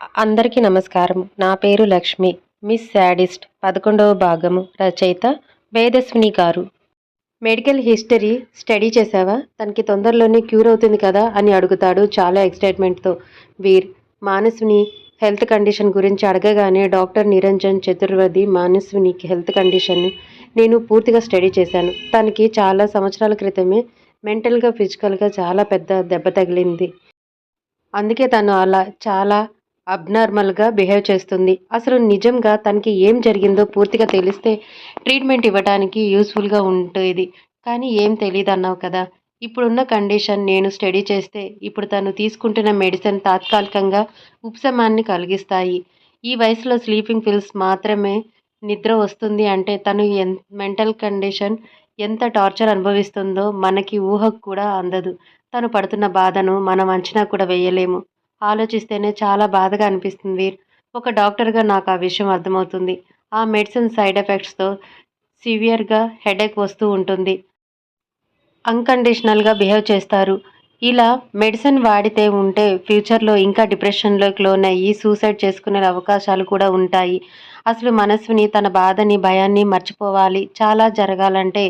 అందరికీ నమస్కారం. నా పేరు లక్ష్మి. మిస్ శాడిస్ట్ పదకొండవ భాగము రచయిత వేదస్విని గారు. మెడికల్ హిస్టరీ స్టడీ చేసావా తనకి తొందరలోనే క్యూర్ అవుతుంది కదా అని అడుగుతాడు చాలా ఎక్సైట్మెంట్తో. వీర్ మానసుని హెల్త్ కండిషన్ గురించి అడగగానే డాక్టర్ నిరంజన్ చతుర్వేది మానసునికి హెల్త్ కండిషన్ నేను పూర్తిగా స్టడీ చేశాను. తనకి చాలా సంవత్సరాల క్రితమే మెంటల్గా ఫిజికల్గా చాలా పెద్ద దెబ్బ తగిలింది. అందుకే తను అలా చాలా అబ్నార్మల్గా బిహేవ్ చేస్తుంది. అసలు నిజంగా తనకి ఏం జరిగిందో పూర్తిగా తెలిస్తే ట్రీట్మెంట్ ఇవ్వడానికి యూస్ఫుల్గా ఉంటుంది కానీ ఏం తెలియదు అన్నావు కదా. ఇప్పుడున్న కండిషన్ నేను స్టడీ చేస్తే ఇప్పుడు తను తీసుకుంటున్న మెడిసిన్ తాత్కాలికంగా ఉపశమాన్ని కలిగిస్తాయి. ఈ వయసులో స్లీపింగ్ పిల్స్ మాత్రమే నిద్ర వస్తుంది అంటే తను ఎన్ మెంటల్ కండిషన్ ఎంత టార్చర్ అనుభవిస్తుందో మనకి ఊహకు కూడా అందదు. తను పడుతున్న బాధను మనం అంచనా కూడా వేయలేము. ఆలోచిస్తేనే చాలా బాధగా అనిపిస్తుంది. వీర్ ఒక డాక్టర్గా నాకు ఆ విషయం అర్థమవుతుంది. ఆ మెడిసిన్ సైడ్ ఎఫెక్ట్స్తో సివియర్గా హెడేక్ వస్తూ ఉంటుంది. అన్కండిషనల్గా బిహేవ్ చేస్తారు. ఇలా మెడిసిన్ వాడితే ఉంటే ఫ్యూచర్లో ఇంకా డిప్రెషన్లోకి అయ్యి సూసైడ్ చేసుకునే అవకాశాలు కూడా ఉంటాయి. అసలు మనస్విని తన బాధని భయాన్ని మర్చిపోవాలి. చాలా జరగాలంటే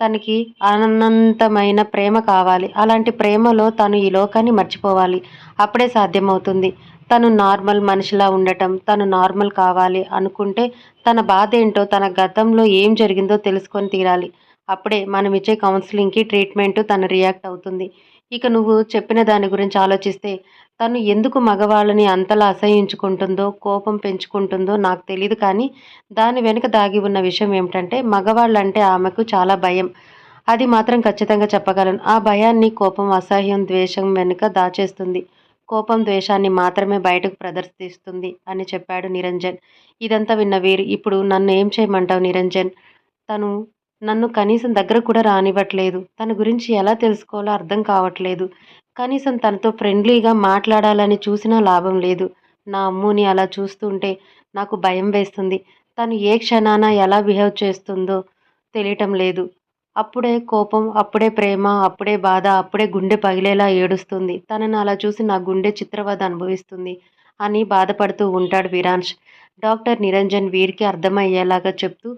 తనకి అనంతమైన ప్రేమ కావాలి. అలాంటి ప్రేమలో తను ఈ లోకాన్ని మర్చిపోవాలి. అప్పుడే సాధ్యమవుతుంది. తను నార్మల్ మనిషిలా ఉండటం తను నార్మల్ కావాలి అనుకుంటే తన బాధ ఏంటో తన గతంలో ఏం జరిగిందో తెలుసుకొని తీరాలి. అప్పుడే మనం ఇచ్చే కౌన్సిలింగ్కి ట్రీట్మెంట్ తను రియాక్ట్ అవుతుంది. ఇక నువ్వు చెప్పిన దాని గురించి ఆలోచిస్తే తను ఎందుకు మగవాళ్ళని అంతలా అసహించుకుంటుందో కోపం పెంచుకుంటుందో నాకు తెలియదు కానీ దాని వెనుక దాగి ఉన్న విషయం ఏమిటంటే మగవాళ్ళంటే ఆమెకు చాలా భయం. అది మాత్రం ఖచ్చితంగా చెప్పగలను. ఆ భయాన్ని కోపం అసహ్యం ద్వేషం వెనుక దాచేస్తుంది. కోపం ద్వేషాన్ని మాత్రమే బయటకు ప్రదర్శిస్తుంది అని చెప్పాడు నిరంజన్. ఇదంతా విన్న వీరు ఇప్పుడు నన్ను ఏం చేయమంటావు నిరంజన్? తను నన్ను కనీసం దగ్గర కూడా రానివ్వట్లేదు. తన గురించి ఎలా తెలుసుకోవాలో అర్థం కావట్లేదు. కనీసం తనతో ఫ్రెండ్లీగా మాట్లాడాలని చూసినా లాభం లేదు. నా అమ్ముని అలా చూస్తుంటే నాకు భయం వేస్తుంది. తను ఏ క్షణాన ఎలా బిహేవ్ చేస్తుందో తెలియటం లేదు. అప్పుడే కోపం అప్పుడే ప్రేమ అప్పుడే బాధ అప్పుడే గుండె పగిలేలా ఏడుస్తుంది. తనని అలా చూసి నా గుండె చిత్రవద అనుభవిస్తుంది అని బాధపడుతూ ఉంటాడు వీరాంశ్. డాక్టర్ నిరంజన్ వీరికి అర్థమయ్యేలాగా చెప్తూ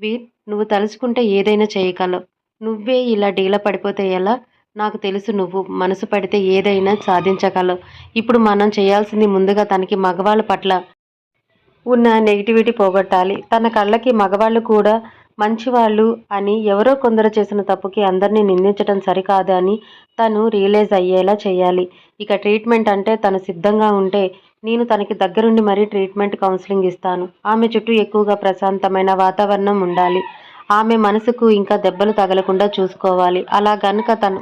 వీర్ నువ్వు తలుచుకుంటే ఏదైనా చేయగలవు. నువ్వే ఇలా డీల పడిపోతే ఎలా? నాకు తెలుసు నువ్వు మనసు పడితే ఏదైనా సాధించగలవు. ఇప్పుడు మనం చేయాల్సింది ముందుగా తనకి మగవాళ్ళ పట్ల ఉన్న నెగిటివిటీ పోగొట్టాలి. తన కళ్ళకి మగవాళ్ళు కూడా మంచివాళ్ళు అని ఎవరో కొందరు చేసిన తప్పుకి అందరినీ నిందించడం సరికాదు అని తను రియలైజ్ అయ్యేలా చేయాలి. ఇక ట్రీట్మెంట్ అంటే తను సిద్ధంగా ఉంటే నేను తనకి దగ్గరుండి మరీ ట్రీట్మెంట్ కౌన్సిలింగ్ ఇస్తాను. ఆమె చుట్టూ ఎక్కువగా ప్రశాంతమైన వాతావరణం ఉండాలి. ఆమె మనసుకు ఇంకా దెబ్బలు తగలకుండా చూసుకోవాలి. అలా గనుక తను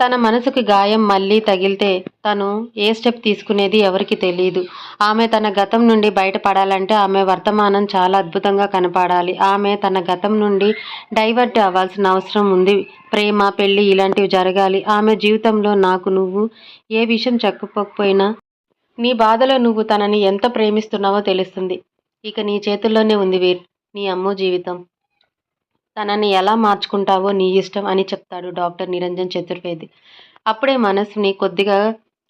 తన మనసుకి గాయం మళ్ళీ తగిలితే తను ఏ స్టెప్ తీసుకునేది ఎవరికి తెలియదు ఆమె తన గతం నుండి బయటపడాలంటే ఆమె వర్తమానం చాలా అద్భుతంగా కనపడాలి. ఆమె తన గతం నుండి డైవర్ట్ అవ్వాల్సిన అవసరం ఉంది. ప్రేమ పెళ్ళి ఇలాంటివి జరగాలి. ఆమె జీవితంలో నాకు నువ్వు ఏ విషయం చెప్పకపోయినా నీ బాధలో నువ్వు తనని ఎంత ప్రేమిస్తున్నావో తెలుస్తుంది. ఇక నీ చేతుల్లోనే ఉంది వీర్ నీ అమ్మో జీవితం. తనని ఎలా మార్చుకుంటావో నీ ఇష్టం అని చెప్తాడు డాక్టర్ నిరంజన్ చతుర్వేది. అప్పుడే మనసుని కొద్దిగా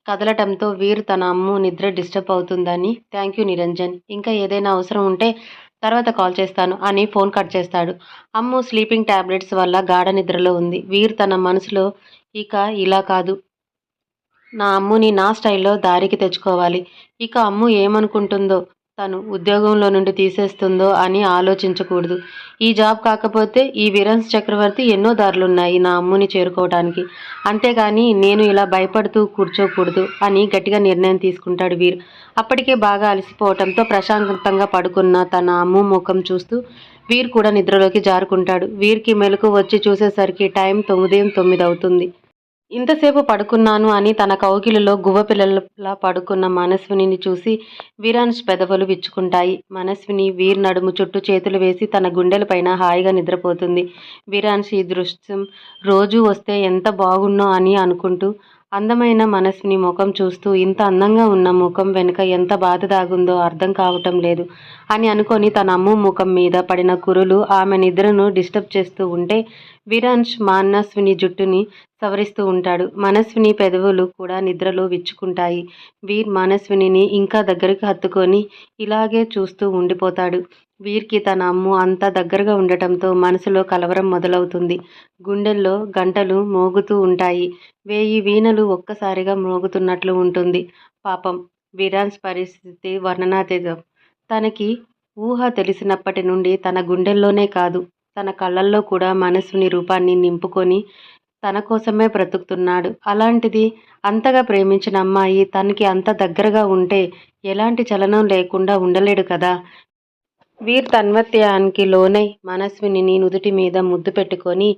కదలటంతో వీరు తన అమ్ము నిద్ర డిస్టర్బ్ అవుతుందని థ్యాంక్ యూ నిరంజన్ ఇంకా ఏదైనా అవసరం ఉంటే తర్వాత కాల్ చేస్తాను అని ఫోన్ కట్ చేస్తాడు. అమ్ము స్లీపింగ్ టాబ్లెట్స్ వల్ల గాఢ నిద్రలో ఉంది. వీరు తన మనసులో ఇక ఇలా కాదు. నా అమ్ముని నా స్టైల్లో దారికి తెచ్చుకోవాలి. ఇక అమ్ము ఏమనుకుంటుందో తను ఉద్యోగంలో నుండి తీసేస్తుందో అని ఆలోచించకూడదు. ఈ జాబ్ కాకపోతే ఈ విరన్స్ చక్రవర్తి ఎన్నో దారులున్నాయి నా అమ్ముని చేరుకోవడానికి అంతేగాని నేను ఇలా భయపడుతూ కూర్చోకూడదు అని గట్టిగా నిర్ణయం తీసుకుంటాడు వీర్. అప్పటికే బాగా అలసిపోవటంతో ప్రశాంతంగా పడుకున్న తన అమ్ము ముఖం చూస్తూ వీర్ కూడా నిద్రలోకి జారుకుంటాడు. వీరికి మెలకు వచ్చి చూసేసరికి టైం ఉదయం తొమ్మిది అవుతుంది. ఇంతసేపు పడుకున్నాను అని తన కౌగిలిలో గువ్వపిల్లలా పడుకున్న మనస్విని చూసి వీరాన్స్ పెదవులు విచ్చుకుంటాయి. మనస్విని వీర్ నడుము చుట్టూ చేతులు వేసి తన గుండెలపైన హాయిగా నిద్రపోతుంది. వీరాన్స్ ఈ దృశ్యం రోజు వస్తే ఎంత బాగున్నో అని అనుకుంటూ అందమైన మనస్విని ముఖం చూస్తూ ఇంత అందంగా ఉన్న ముఖం వెనుక ఎంత బాధ దాగుందో అర్థం కావటం లేదు అని అనుకొని తన అమ్ము ముఖం మీద పడిన కురులు ఆమె నిద్రను డిస్టర్బ్ చేస్తూ ఉంటే విరాంశ్ మానస్విని జుట్టుని సవరిస్తూ ఉంటాడు. మనస్విని పెదవులు కూడా నిద్రలో విచ్చుకుంటాయి. వీర్ మనస్వినిని ఇంకా దగ్గరికి హత్తుకొని ఇలాగే చూస్తూ ఉండిపోతాడు. వీర్కి తన అమ్ము అంత దగ్గరగా ఉండటంతో మనసులో కలవరం మొదలవుతుంది. గుండెల్లో గంటలు మోగుతూ ఉంటాయి. వేయి వీణలు ఒక్కసారిగా మోగుతున్నట్లు ఉంటుంది. పాపం వీరాన్స్ పరిస్థితి వర్ణనాతీతం. తనకి ఊహ తెలిసినప్పటి నుండి తన గుండెల్లోనే కాదు తన కళ్ళల్లో కూడా మనసుని రూపాన్ని నింపుకొని తన కోసమే బ్రతుకుతున్నాడు. అలాంటిది అంతగా ప్రేమించిన అమ్మాయి తనకి అంత దగ్గరగా ఉంటే ఎలాంటి చలనం లేకుండా ఉండలేడు కదా. వీర్ తన్మత్యానికి లోనై మనస్విని నుదుటి మీద ముద్దు పెట్టుకొని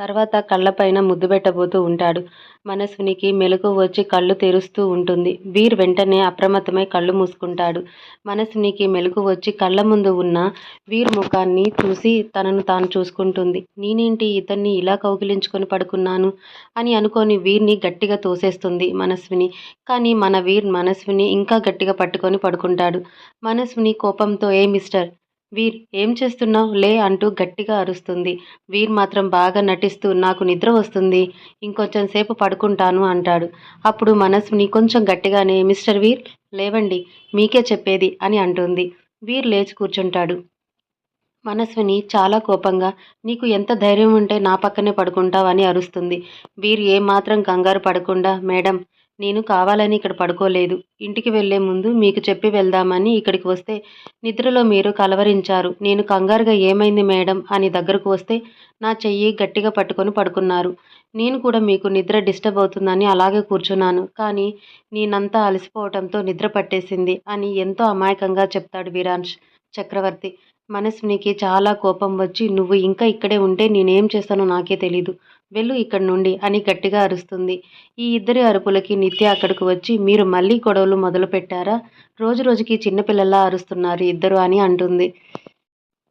తర్వాత కళ్ళపైన ముద్దు పెట్టబోతూ ఉంటాడు. మనసునికి మెలకు వచ్చి కళ్ళు తెరుస్తూ ఉంటుంది. వీర్ వెంటనే అప్రమత్తమై కళ్ళు మూసుకుంటాడు. మనసునికి మెలకు వచ్చి కళ్ళ ముందు ఉన్న వీర్ ముఖాన్ని చూసి తనను తాను చూసుకుంటుంది. నేనేంటి ఇతన్ని ఇలా కౌగిలించుకొని పడుకున్నాను? అని అనుకొని వీర్ని గట్టిగా తోసేస్తుంది మనస్విని. కానీ మన వీర్ మనస్విని ఇంకా గట్టిగా పట్టుకొని పడుకుంటాడు. మనస్విని కోపంతో ఏ మిస్టర్ వీర్ ఏం చేస్తున్నావు? లే అంటూ గట్టిగా అరుస్తుంది. వీర్ మాత్రం బాగా నటిస్తూ నాకు నిద్ర వస్తుంది. ఇంకొంచెం సేపు పడుకుంటాను అంటాడు. అప్పుడు మనస్విని కొంచెం గట్టిగానే మిస్టర్ వీర్ లేవండి మీకే చెప్పేది అని అంటుంది. వీర్ లేచి కూర్చుంటాడు. మనస్విని చాలా కోపంగా నీకు ఎంత ధైర్యం ఉంటే నా పక్కనే పడుకుంటావని అరుస్తుంది. వీర్ ఏమాత్రం కంగారు పడకుండా మేడం నేను కావాలని ఇక్కడ పడుకోలేదు. ఇంటికి వెళ్ళే ముందు మీకు చెప్పి వెళ్దామని ఇక్కడికి వస్తే నిద్రలో మీరు కలవరించారు. నేను కంగారుగా ఏమైంది మేడం అని దగ్గరకు వస్తే నా చెయ్యి గట్టిగా పట్టుకొని పడుకున్నారు. నేను కూడా మీకు నిద్ర డిస్టర్బ్ అవుతుందని అలాగే కూర్చున్నాను. కానీ నేనంతా అలసిపోవటంతో నిద్ర పట్టేసింది అని ఎంతో అమాయకంగా చెప్తాడు వీరాంశ్ చక్రవర్తి. మనస్వినికి చాలా కోపం వచ్చి నువ్వు ఇంకా ఇక్కడే ఉంటే నేనేం చేస్తానో నాకే తెలీదు. వెళ్ళు ఇక్కడి నుండి అని గట్టిగా అరుస్తుంది. ఈ ఇద్దరి అరుపులకి నిత్య అక్కడికి వచ్చి మీరు మళ్ళీ గొడవలు మొదలు పెట్టారా రోజు రోజుకి చిన్నపిల్లల్లా అరుస్తున్నారు ఇద్దరు అని అంటుంది.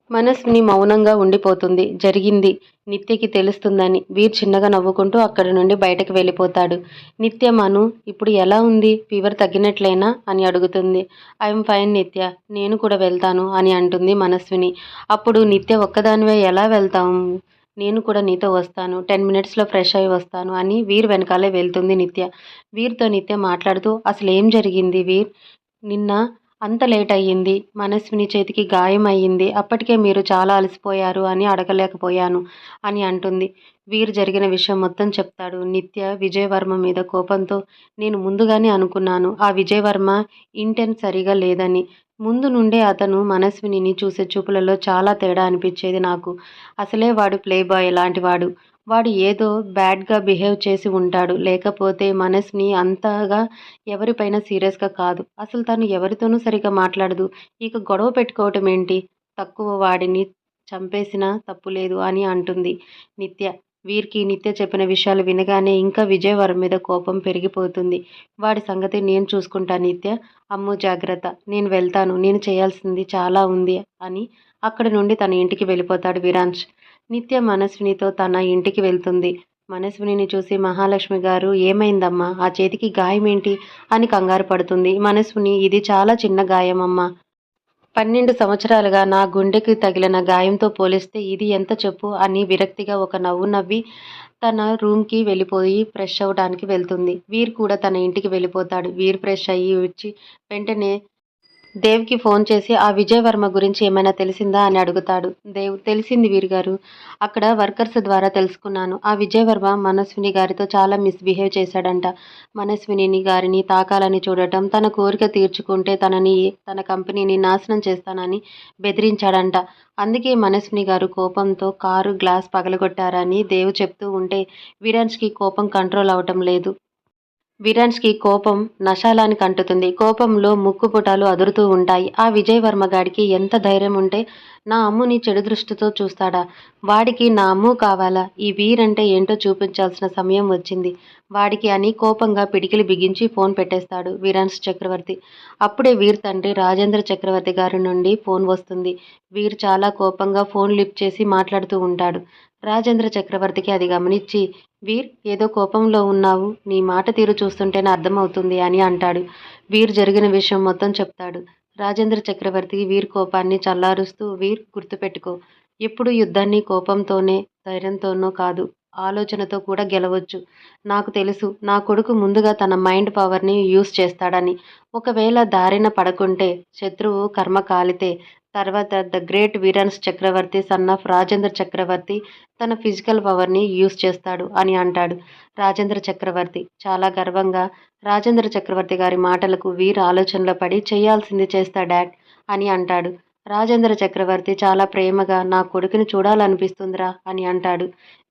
మనస్ని మౌనంగా ఉండిపోతుంది. జరిగింది. నిత్యకి తెలుస్తుందని. వీర్ చిన్నగా నవ్వుకుంటూ అక్కడి నుండి బయటకు వెళ్ళిపోతాడు. నిత్య మను ఇప్పుడు ఎలా ఉంది? ఫీవర్ తగ్గినట్లయినా అని అడుగుతుంది. ఐఎమ్ ఫైన్ నిత్య. నేను కూడా వెళ్తాను అని అంటుంది మనస్విని. అప్పుడు నిత్య ఒక్కదానివే ఎలా వెళ్తాము నేను కూడా నీతో వస్తాను. టెన్ మినిట్స్లో ఫ్రెష్ అయి వస్తాను అని వీర్ వెనకాలే వెళ్తుంది నిత్య. వీర్తో నిత్య మాట్లాడుతూ అసలు ఏం జరిగింది వీర్? నిన్న అంత లేట్ అయ్యింది. మనస్విని చేతికి గాయం అయ్యింది. అప్పటికే మీరు చాలా అలసిపోయారు అని అడగలేకపోయాను అని అంటుంది. వీరు జరిగిన విషయం మొత్తం చెప్తాడు. నిత్య విజయవర్మ మీద కోపంతో నేను ముందుగానే అనుకున్నాను. ఆ విజయవర్మ ఇంటెన్ సరిగా లేదని. ముందు నుండే అతను మనస్వినిని చూసే చూపులలో చాలా తేడా అనిపించేది నాకు. అసలే వాడు ప్లే బాయ్ లాంటి వాడు. వాడు ఏదో బ్యాడ్గా బిహేవ్ చేసి ఉంటాడు. లేకపోతే మనస్ని అంతగా ఎవరిపైన సీరియస్గా కాదు. అసలు తను ఎవరితోనూ సరిగ్గా మాట్లాడదు. ఇక గొడవ పెట్టుకోవటం ఏంటి? తక్కువ వాడిని చంపేసినా తప్పు లేదు అని అంటుంది నిత్య. వీరికి నిత్య చెప్పిన విషయాలు వినగానే ఇంకా విజయవరం మీద కోపం పెరిగిపోతుంది. వాడి సంగతి నేను చూసుకుంటా నిత్య. అమ్ము జాగ్రత్త. నేను వెళ్తాను. నేను చేయాల్సింది చాలా ఉంది అని అక్కడి నుండి తన ఇంటికి వెళ్ళిపోతాడు విరాంశ్. నిత్య మనస్వినితో తన ఇంటికి వెళ్తుంది. మనస్వినిని చూసి మహాలక్ష్మి గారు ఏమైందమ్మా? ఆ చేతికి గాయం ఏంటి అని కంగారు పడుతుంది. మనస్విని ఇది చాలా చిన్న గాయం అమ్మా పన్నెండు సంవత్సరాలుగా నా గుండెకి తగిలిన గాయంతో పోలిస్తే ఇది ఎంత చెప్పు అని విరక్తిగా ఒక నవ్వు నవ్వి తన రూమ్కి వెళ్ళిపోయి ఫ్రెష్ అవ్వడానికి వెళ్తుంది. వీర్ కూడా తన ఇంటికి వెళ్ళిపోతాడు. వీర్ ఫ్రెష్ అయ్యి వచ్చి వెంటనే దేవ్కి ఫోన్ చేసి ఆ విజయవర్మ గురించి ఏమైనా తెలిసిందా? అని అడుగుతాడు. దేవ్ తెలిసింది వీరుగారు. అక్కడ వర్కర్స్ ద్వారా తెలుసుకున్నాను. ఆ విజయవర్మ మనస్విని గారితో చాలా మిస్బిహేవ్ చేశాడంట. మనస్విని గారిని తాకాలని చూడటం తన కోరిక తీర్చుకుంటే తనని తన కంపెనీని నాశనం చేస్తానని బెదిరించాడంట. అందుకే మనస్విని గారు కోపంతో కారు గ్లాస్ పగలగొట్టారని దేవ్ చెప్తూ ఉంటే వీరాజ్కి కోపం కంట్రోల్ అవటం లేదు. విరాన్స్కి కోపం నశాలానికి అంటుతుంది. కోపంలో ముక్కుపుటాలు అదురుతూ ఉంటాయి. ఆ విజయవర్మ గాడికి ఎంత ధైర్యం ఉంటే నా అమ్ముని చెడు దృష్టితో చూస్తాడా? వాడికి నా అమ్ము కావాలా? ఈ వీరంటే ఏంటో చూపించాల్సిన సమయం వచ్చింది. వాడికి అని కోపంగా పిడికిలి బిగించి ఫోన్ పెట్టేస్తాడు వీరాన్స్ చక్రవర్తి. అప్పుడే వీర్ తండ్రి రాజేంద్ర చక్రవర్తి గారి నుండి ఫోన్ వస్తుంది. వీర్ చాలా కోపంగా ఫోన్ లిఫ్ట్ చేసి మాట్లాడుతూ ఉంటాడు. రాజేంద్ర చక్రవర్తికి అది గమనించి వీర్ ఏదో కోపంలో ఉన్నావు నీ మాట తీరు చూస్తుంటేనే అర్థమవుతుంది అని అంటాడు. వీర్ జరిగిన విషయం మొత్తం చెప్తాడు. రాజేంద్ర చక్రవర్తి వీర్ కోపాన్ని చల్లారుస్తూ వీర్ గుర్తుపెట్టుకో. ఎప్పుడు యుద్ధాన్ని కోపంతోనే ధైర్యంతోనో కాదు ఆలోచనతో కూడా గెలవచ్చు. నాకు తెలుసు నా కొడుకు ముందుగా తన మైండ్ పవర్ని యూస్ చేస్తాడని. ఒకవేళ దారిన పడకుంటే శత్రువు కర్మ కాలితే తర్వాత ద గ్రేట్ వీరన్స్ చక్రవర్తి సన్ ఆఫ్ రాజేంద్ర చక్రవర్తి తన ఫిజికల్ పవర్ని యూస్ చేస్తాడు అని అంటాడు రాజేంద్ర చక్రవర్తి. చాలా గర్వంగా రాజేంద్ర చక్రవర్తి గారి మాటలకు వీర్ ఆలోచనలో పడి చేయాల్సింది చేస్తా డాడ్ అని అంటాడు. రాజేంద్ర చక్రవర్తి చాలా ప్రేమగా నా కొడుకుని చూడాలనిపిస్తుందిరా అని అంటాడు.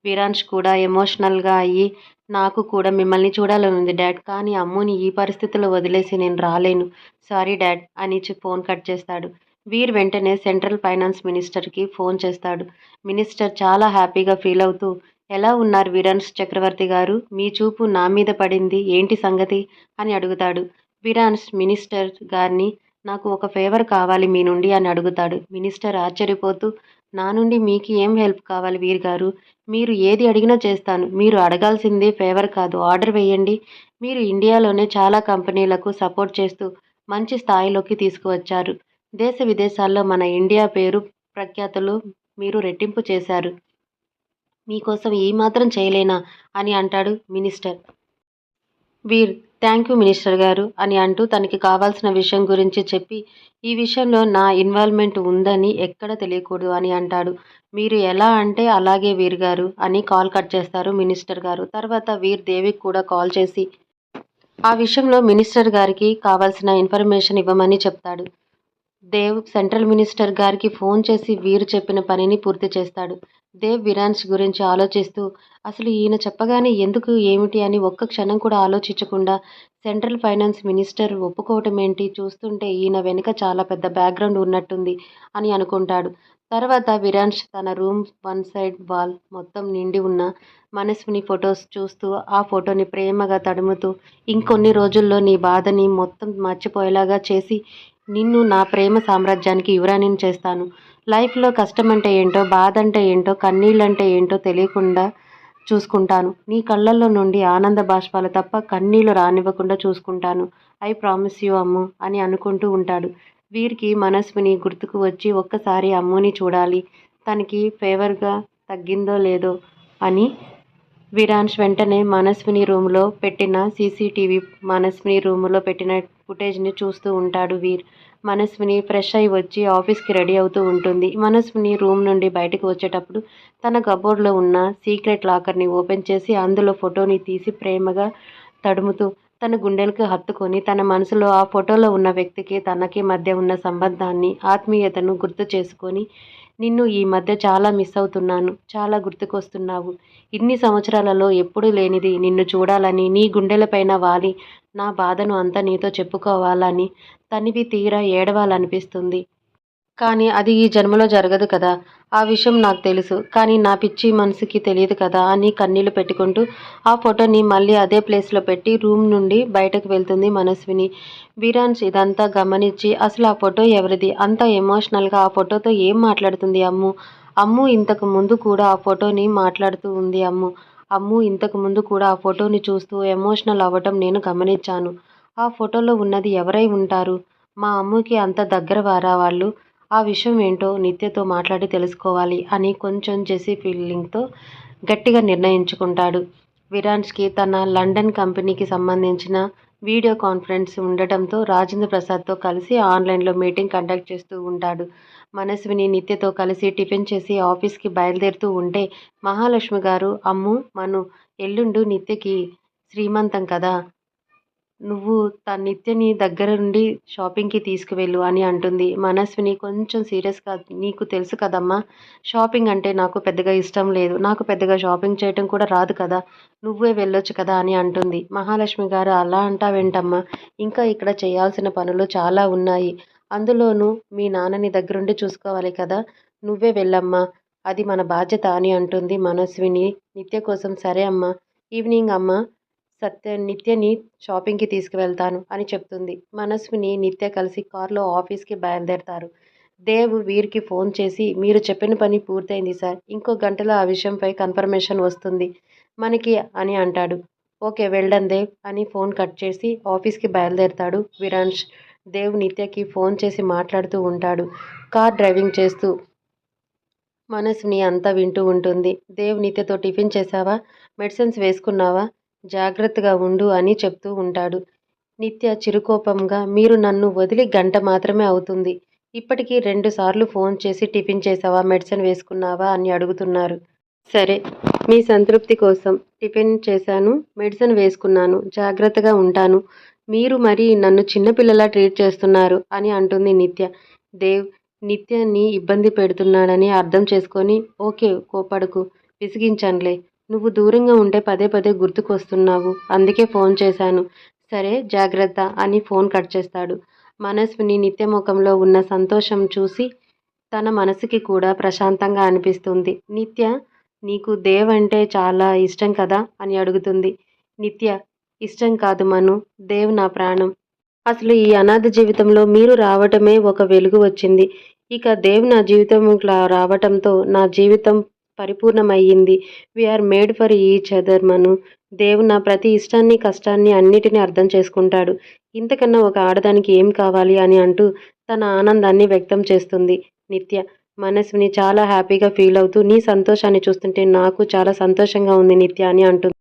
వీరాంష్ కూడా ఎమోషనల్గా అయ్యి నాకు కూడా మిమ్మల్ని చూడాలని ఉంది డాడ్ కానీ అమ్ముని ఈ పరిస్థితిలో వదిలేసి నేను రాలేను. సారీ డాడ్ అని ఫోన్ కట్ చేస్తాడు. వీర్ వెంటనే సెంట్రల్ ఫైనాన్స్ మినిస్టర్కి ఫోన్ చేస్తాడు. మినిస్టర్ చాలా హ్యాపీగా ఫీల్ అవుతూ ఎలా ఉన్నారు విరాన్స్ చక్రవర్తి గారు? మీ చూపు నా మీద పడింది ఏంటి సంగతి అని అడుగుతాడు. విరాన్స్ మినిస్టర్ గారిని నాకు ఒక ఫేవర్ కావాలి మీ నుండి అని అడుగుతాడు. మినిస్టర్ ఆశ్చర్యపోతూ నా నుండి మీకు ఏం హెల్ప్ కావాలి వీర్ గారు? మీరు ఏది అడిగినా చేస్తాను. మీరు అడగాల్సిందే ఫేవర్ కాదు. ఆర్డర్ వేయండి. మీరు ఇండియాలోనే చాలా కంపెనీలకు సపోర్ట్ చేస్తూ మంచి స్థాయిలోకి తీసుకువచ్చారు. దేశ విదేశాల్లో మన ఇండియా పేరు ప్రఖ్యాతులు మీరు రెట్టింపు చేశారు. మీకోసం ఏమాత్రం చేయలేనా? అని అంటాడు minister. Veer thank you minister గారు అని అంటూ తనకి కావాల్సిన విషయం గురించి చెప్పి ఈ విషయంలో నా ఇన్వాల్వ్మెంట్ ఉందని ఎక్కడ తెలియకూడదు అని అంటాడు. మీరు ఎలా అంటే అలాగే వీర్ గారు అని కాల్ కట్ చేస్తారు మినిస్టర్ గారు. తర్వాత వీర్ దేవికి కూడా కాల్ చేసి ఆ విషయంలో మినిస్టర్ గారికి కావాల్సిన ఇన్ఫర్మేషన్ ఇవ్వమని చెప్తాడు. దేవ్ సెంట్రల్ మినిస్టర్ గారికి ఫోన్ చేసి వీరు చెప్పిన పనిని పూర్తి చేస్తాడు. దేవ్ విరాన్స్ గురించి ఆలోచిస్తూ అసలు ఈయన చెప్పగానే ఎందుకు ఏమిటి అని ఒక్క క్షణం కూడా ఆలోచించకుండా సెంట్రల్ ఫైనాన్స్ మినిస్టర్ ఒప్పుకోవటం ఏంటి చూస్తుంటే ఈయన వెనుక చాలా పెద్ద బ్యాక్గ్రౌండ్ ఉన్నట్టుంది అని అనుకుంటాడు. తర్వాత విరాన్స్ తన రూమ్ వన్ సైడ్ వాల్ మొత్తం నిండి ఉన్న మనస్విని ఫొటోస్ చూస్తూ ఆ ఫోటోని ప్రేమగా తడుముతూ ఇంకొన్ని రోజుల్లో నీ బాధని మొత్తం మర్చిపోయేలాగా చేసి నిన్ను నా ప్రేమ సామ్రాజ్యానికి యువరాణిని చేస్తాను. లైఫ్లో కష్టం అంటే ఏంటో బాధ అంటే ఏంటో కన్నీళ్ళంటే ఏంటో తెలియకుండా చూసుకుంటాను. నీ కళ్ళల్లో నుండి ఆనంద బాష్పాలు తప్ప కన్నీళ్ళు రానివ్వకుండా చూసుకుంటాను. ఐ ప్రామిస్ యూ అమ్ము అని అనుకుంటూ ఉంటాడు. వీరికి మనస్విని గుర్తుకు వచ్చి ఒక్కసారి అమ్ముని చూడాలి. తనకి ఫేవర్గా తగ్గిందో లేదో అని విరాన్స్ వెంటనే మనస్విని రూమ్లో పెట్టిన సీసీటీవీ మనస్విని రూమ్లో పెట్టిన ఫుటేజ్ని చూస్తూ ఉంటాడు వీర్. మనస్విని ఫ్రెష్ అయి వచ్చి ఆఫీస్కి రెడీ అవుతూ ఉంటుంది. మనస్విని రూమ్ నుండి బయటకు వచ్చేటప్పుడు తన కబోర్డ్లో ఉన్న సీక్రెట్ లాకర్ని ఓపెన్ చేసి అందులో ఫోటోని తీసి ప్రేమగా తడుముతూ తన గుండెలకు హత్తుకొని తన మనసులో ఆ ఫోటోలో ఉన్న వ్యక్తికి తనకి మధ్య ఉన్న సంబంధాన్ని ఆత్మీయతను గుర్తు చేసుకొని నిన్ను ఈ మధ్య చాలా మిస్ అవుతున్నాను. చాలా గుర్తుకొస్తున్నావు. ఇన్ని సంవత్సరాలలో ఎప్పుడూ లేనిది నిన్ను చూడాలని నీ గుండెలపైన వాలి నా బాధను అంతా నీతో చెప్పుకోవాలని తనివి తీరా ఏడవాలనిపిస్తుంది. కానీ అది ఈ జన్మలో జరగదు కదా. ఆ విషయం నాకు తెలుసు. కానీ నా పిచ్చి మనసుకి తెలియదు కదా అని కన్నీళ్ళు పెట్టుకుంటూ ఆ ఫోటోని మళ్ళీ అదే ప్లేస్లో పెట్టి రూమ్ నుండి బయటకు వెళ్తుంది మనస్విని. బీరాన్స్ ఇదంతా గమనించి అసలు ఆ ఫోటో ఎవరిది? అంత ఎమోషనల్గా ఆ ఫోటోతో ఏం మాట్లాడుతుంది అమ్ము? అమ్ము ఇంతకు ముందు కూడా ఆ ఫోటోని మాట్లాడుతూ ఉంది అమ్ము. అమ్ము ఇంతకు ముందు కూడా ఆ ఫోటోని చూస్తూ ఎమోషనల్ అవ్వటం నేను గమనించాను. ఆ ఫోటోలో ఉన్నది ఎవరై ఉంటారు? మా అమ్ముకి అంత దగ్గర వారా వాళ్ళు? ఆ విషయం ఏంటో నిత్యతో మాట్లాడి తెలుసుకోవాలి అని కొంచెం చేసి ఫీలింగ్తో గట్టిగా నిర్ణయించుకుంటాడు. విరాన్స్కి తన లండన్ కంపెనీకి సంబంధించిన వీడియో కాన్ఫరెన్స్ ఉండటంతో రాజేంద్ర ప్రసాద్తో కలిసి ఆన్లైన్లో మీటింగ్ కండక్ట్ చేస్తూ ఉంటాడు. మనస్విని నిత్యతో కలిసి టిఫిన్ చేసి ఆఫీస్కి బయలుదేరుతూ ఉంటే మహాలక్ష్మి గారు అమ్ము మను ఎల్లుండు నిత్యకి శ్రీమంతం కదా? నువ్వు తన నిత్యని దగ్గర నుండి షాపింగ్కి తీసుకువెళ్ళు అని అంటుంది. మనస్విని కొంచెం సీరియస్గా నీకు తెలుసు కదమ్మా షాపింగ్ అంటే నాకు పెద్దగా ఇష్టం లేదు. నాకు పెద్దగా షాపింగ్ చేయటం కూడా రాదు కదా నువ్వే వెళ్ళొచ్చు కదా అని అంటుంది. మహాలక్ష్మి గారు అలా అంటావేంటమ్మా? ఇంకా ఇక్కడ చేయాల్సిన పనులు చాలా ఉన్నాయి. అందులోనూ మీ నాన్నని దగ్గరుండి చూసుకోవాలి కదా నువ్వే వెళ్ళమ్మా. అది మన బాధ్యత అని అంటుంది మనస్విని. నిత్య కోసం సరే అమ్మా. ఈవినింగ్ అమ్మా. సత్య నిత్యని షాపింగ్కి తీసుకువెళ్తాను అని చెప్తుంది. మనస్విని నిత్య కలిసి కారులో ఆఫీస్కి బయలుదేరతారు. దేవ్ వీరికి ఫోన్ చేసి మీరు చెప్పిన పని పూర్తయింది సార్. ఇంకో గంటలో ఆ విషయంపై కన్ఫర్మేషన్ వస్తుంది. మనకి అని అంటాడు. ఓకే వెల్డన్ దేవ్ అని ఫోన్ కట్ చేసి ఆఫీస్కి బయలుదేరతాడు విరాంష్ దేవ్ నిత్యకి ఫోన్ చేసి మాట్లాడుతూ ఉంటాడు. కార్ డ్రైవింగ్ చేస్తూ. మనసుని అంతా వింటూ ఉంటుంది. దేవ్ నిత్యతో టిఫిన్ చేశావా మెడిసిన్స్ వేసుకున్నావా? జాగ్రత్తగా ఉండు అని చెప్తూ ఉంటాడు. నిత్య చిరుకోపంగా మీరు నన్ను వదిలి గంట మాత్రమే అవుతుంది. ఇప్పటికీ రెండుసార్లు ఫోన్ చేసి టిఫిన్ చేసావా మెడిసిన్ వేసుకున్నావా? అని అడుగుతున్నారు. సరే మీ సంతృప్తి కోసం టిఫిన్ చేశాను మెడిసిన్ వేసుకున్నాను జాగ్రత్తగా ఉంటాను. మీరు మరి నన్ను చిన్నపిల్లలా ట్రీట్ చేస్తున్నారు అని అంటుంది నిత్య. దేవ్ నిత్యాన్ని ఇబ్బంది పెడుతున్నాడని అర్థం చేసుకొని ఓకే కోపడకు విసిగించానులే. నువ్వు దూరంగా ఉంటే పదే పదే గుర్తుకొస్తున్నావు. అందుకే ఫోన్ చేశాను. సరే జాగ్రత్త అని ఫోన్ కట్ చేస్తాడు. మనస్విని నిత్యముఖంలో ఉన్న సంతోషం చూసి తన మనసుకి కూడా ప్రశాంతంగా అనిపిస్తుంది. నిత్య నీకు దేవ్ అంటే చాలా ఇష్టం కదా? అని అడుగుతుంది. నిత్య ఇష్టం కాదు మను దేవ్ నా ప్రాణం. అసలు ఈ అనాథ జీవితంలో మీరు రావటమే ఒక వెలుగు వచ్చింది. ఇక దేవ్ నా జీవితం రావటంతో నా జీవితం పరిపూర్ణమయ్యింది. We are made for each other Manu Dev నా ప్రతి ఇష్టాన్ని కష్టాన్ని అన్నిటినీ అర్థం చేసుకుంటాడు. ఇంతకన్నా ఒక ఆడదానికి ఏం కావాలి అని అంటూ తన ఆనందాన్ని వ్యక్తం చేస్తుంది. నిత్య మనస్విని చాలా హ్యాపీగా ఫీల్ అవుతూ నీ సంతోషాన్ని చూస్తుంటే నాకు చాలా సంతోషంగా ఉంది నిత్య అని అంటుంది.